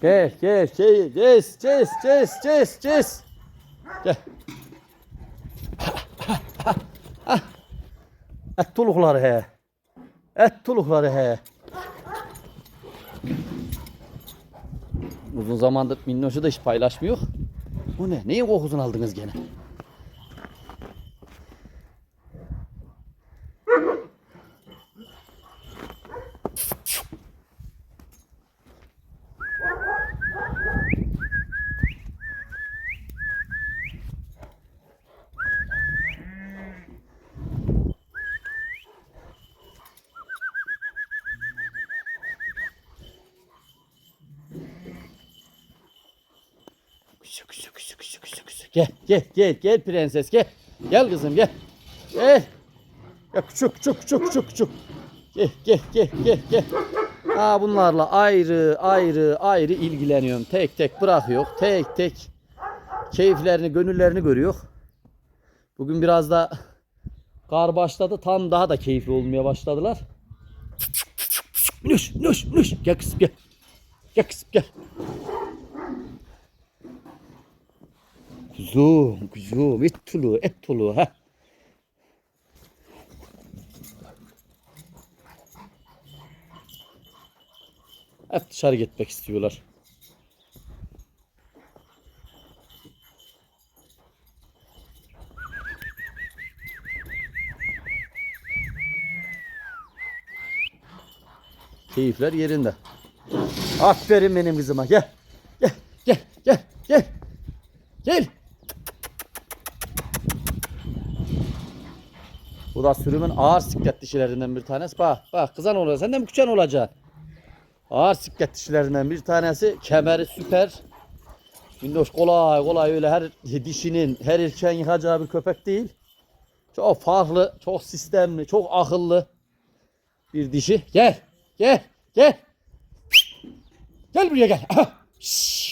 Gel gel gel. Ces ces ces ces ces. Gel. Et tulukları he. Et tulukları he. Uzun zamandır Minnoş'u da hiç paylaşmıyor. Bu ne? Neyin kokusunu aldınız gene? Küçük küçük küçük küçük küçük küçük. Gel gel gel gel prenses gel. Gel kızım gel. Gel. Ya küçük küçük küçük küçük küçük. Gel gel gel gel gel. Aa bunlarla ayrı ayrı ayrı ilgileniyorum. Tek tek bırakıyor. Tek tek keyiflerini, gönüllerini görüyor. Bugün biraz da kar başladı. Tam daha da keyifli olmaya başladılar. Minüş, minüş, minüş. Gel kızım gel. Gel kızım gel. Kuzum, kuzum, et tulu, et tulu ha. Hep dışarı gitmek istiyorlar. Keyifler yerinde. Aferin benim kızıma. Gel. Gel, gel, gel, gel. Gel. Bu da sürümün ağır siklet dişilerinden bir tanesi. Bak, bak kızan olur. Sen de mi küçen olacaksın? Ağır siklet dişilerinden bir tanesi. Kemeri süper. Minnoş kolay kolay öyle her dişinin, her erkeğin yıkacağı bir köpek değil. Çok farklı, çok sistemli, çok akıllı bir dişi. Gel, gel, gel. Gel buraya gel. Şşş.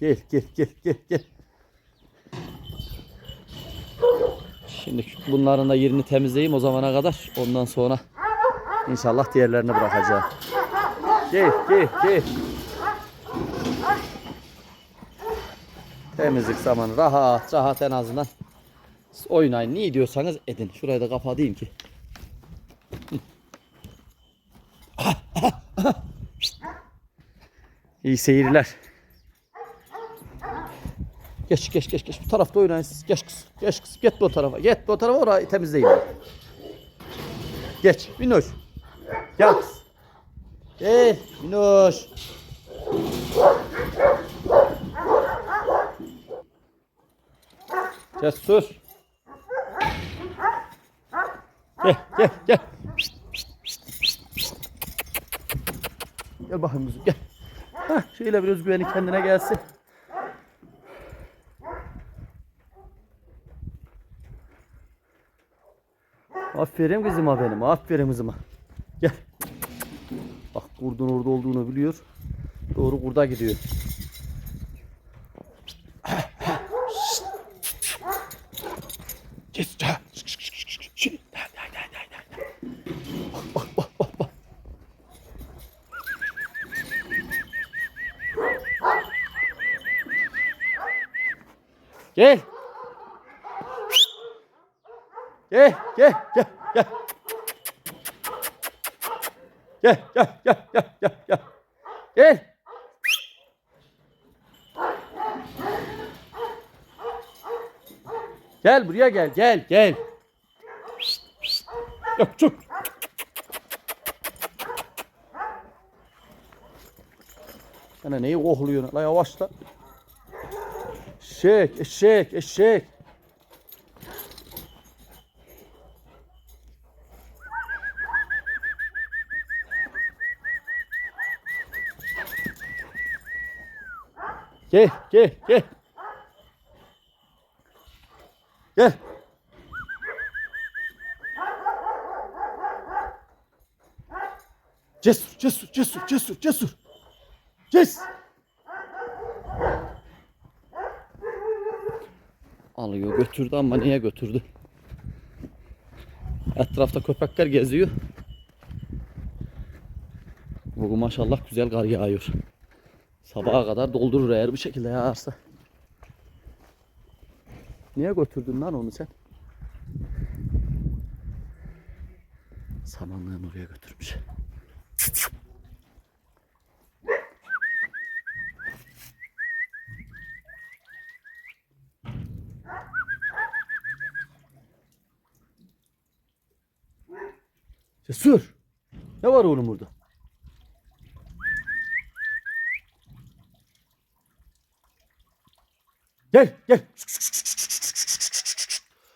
Gel gel gel gel gel. Şimdi bunların da yerini temizleyeyim o zamana kadar. Ondan sonra inşallah diğerlerini bırakacağım. Gel gel gel. Temizlik zamanı rahat rahat en azından. Siz oynayın. Niye diyorsanız edin. Şurayı da kapatayım ki. İyi seyirler. Geç geç geç geç. Bu tarafta oynayın siz. Geç kız. Geç kız. Git bu tarafa. Git bu tarafa orayı temizleyin. Geç. Minoş. Gel kız. Gel. Minoş. Cesur. Gel gel gel. Gel bakayım kızım gel. Hah, şöyle bir özgüveni kendine gelsin. Aferin kızıma benim. Aferin kızıma. Gel. Bak kurdun orada olduğunu biliyor. Doğru kurda gidiyor. Bak. Gel. Gel, gel, gel, gel. Gel, gel, gel, gel, gel, gel. Gel. Gel buraya gel, gel, gel. Yok, çok. Sana neyi kohluyorsun? La yavaşla. Eşek, eşek, eşek. Gel, gel, gel. Gel. Cesur, cesur, cesur, cesur, cesur. Ces. Alıyor götürdü ama niye götürdü? Etrafta köpekler geziyor. Bugün maşallah güzel kar yağıyor. Sabaha kadar doldurur eğer bu şekilde yağarsa. Niye götürdün lan onu sen? Samanlığın oraya götürmüş. Cesur. Ne var oğlum burada? Gel gel.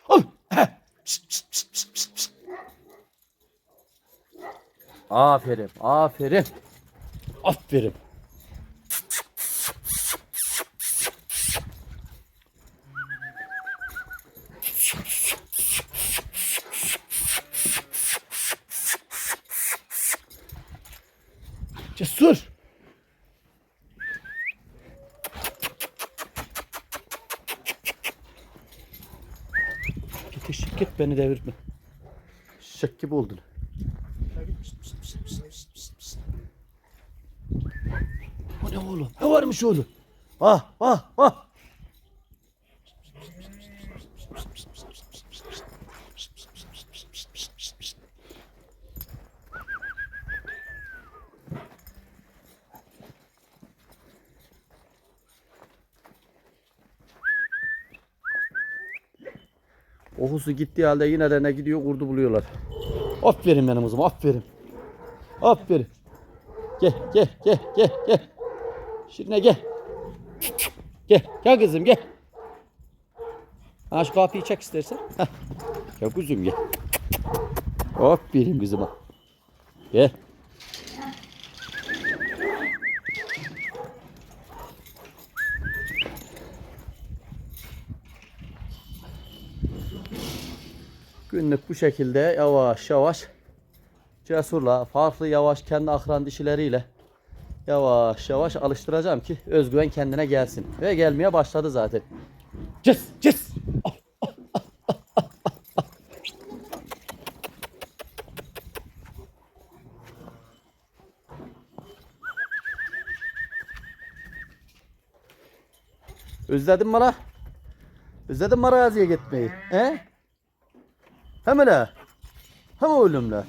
Al. Aferin, aferin. Aferin. Cesur. Eşek git beni devirtme. Şek gibi oldun. O ne oğlum? Ne varmış oğlum? Ah ah ah. Okusu gittiği halde yine de ne gidiyor kurdu buluyorlar. Aferin benim kızım aferin. Aferin. Gel gel gel gel gel. Şirine gel. Gel gel kızım gel. Ha şu kapıyı çek istersen. Heh. Gel kuzum gel. Aferin kızıma. Gel. Günlük bu şekilde yavaş yavaş cesurla farklı yavaş kendi akran dişileriyle yavaş yavaş alıştıracağım ki özgüven kendine gelsin. Ve gelmeye başladı zaten. Cız cız. Özledin mi la? Özledin mi araziye gitmeyi? He? Hem öyle. Hem oğlumla.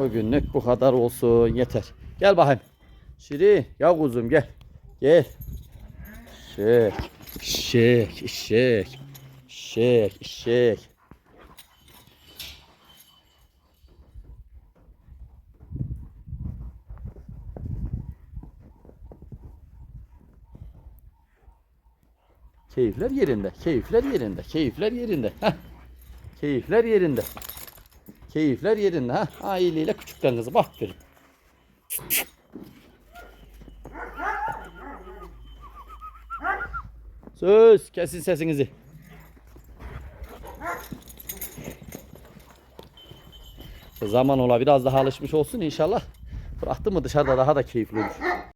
Bugünlük bu kadar olsun yeter. Gel bakayım. Şiri ya kuzum gel. Gel. Şek. Şek. Şek. Şek. Şek. Keyifler yerinde. Keyifler yerinde. Keyifler yerinde. Heh. Keyifler yerinde. Keyifler yerinde ha. Aileyle küçükten kızım aferin. Söz kesin sesinizi. Zaman ola biraz daha alışmış olsun inşallah. Bıraktı mı dışarıda daha da keyifli olur.